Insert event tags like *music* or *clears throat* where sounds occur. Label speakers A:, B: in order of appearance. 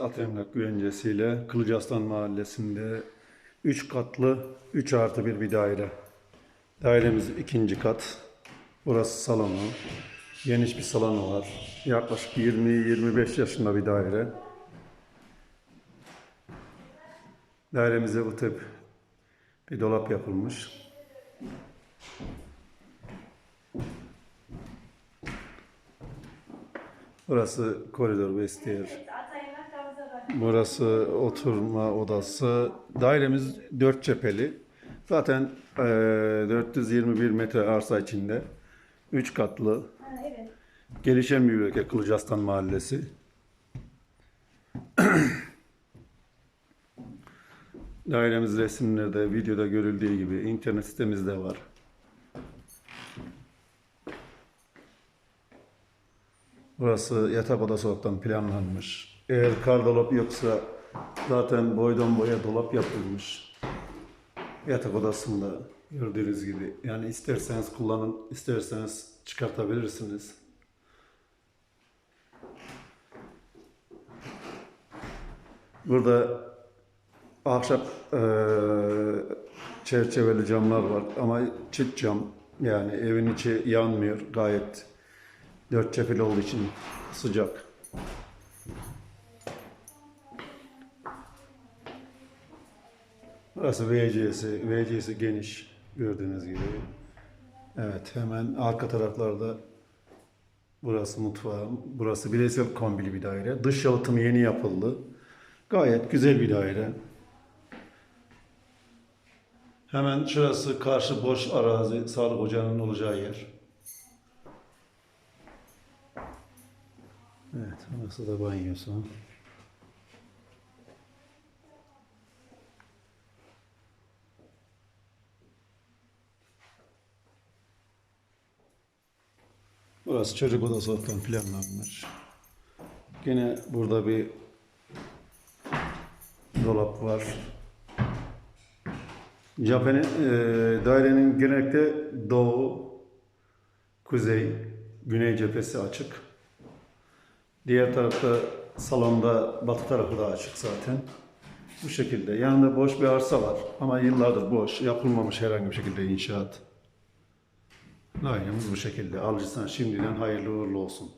A: Atemlak güvencesiyle Kılıcaslan Mahallesi'nde 3 katlı 3 artı bir bir daire. Dairemiz ikinci kat. Burası salonu. Geniş bir salonu var. Yaklaşık 20-25 yaşında bir daire. Dairemize bu tip bir dolap yapılmış. Burası koridor vestiyer. Burası oturma odası. Dairemiz dört cepheli. Zaten eee, 421 metre arsa içinde. 3 katlı.
B: Evet.
A: Gelişen bir ülke Kılıcaslan Mahallesi. *clears throat* Dairemiz resimlerde, videoda görüldüğü gibi internet sitemizde var. Burası yatak odası olarak planlanmış. Eğer kar dolap yoksa zaten boydan boya dolap yapılmış. Yatak odasında gördüğünüz gibi. Yani isterseniz kullanın, isterseniz çıkartabilirsiniz. Burada ahşap eee, çerçeveli camlar var ama çift cam yani evin içi yanmıyor gayet dört cepheli olduğu için sıcak. Burası WC'si, WC'si geniş gördüğünüz gibi. Evet hemen arka taraflarda Burası mutfağım. Burası bireysel kombili bir daire. Dış yalıtımı yeni yapıldı. Gayet güzel bir daire. Hemen şurası karşı boş arazi, sağlık ocağının olacağı yer. Evet, burası da banyosu. Burası çocuk odası olarak planlanmış. Yine burada bir dolap var. Cephenin, e, dairenin genellikle doğu, kuzey, güney cephesi açık. Diğer tarafta salonda batı tarafı da açık zaten. Bu şekilde. Yanında boş bir arsa var ama yıllardır boş, yapılmamış herhangi bir şekilde inşaat. Dairemiz bu şekilde. Alıcısına şimdiden hayırlı uğurlu olsun.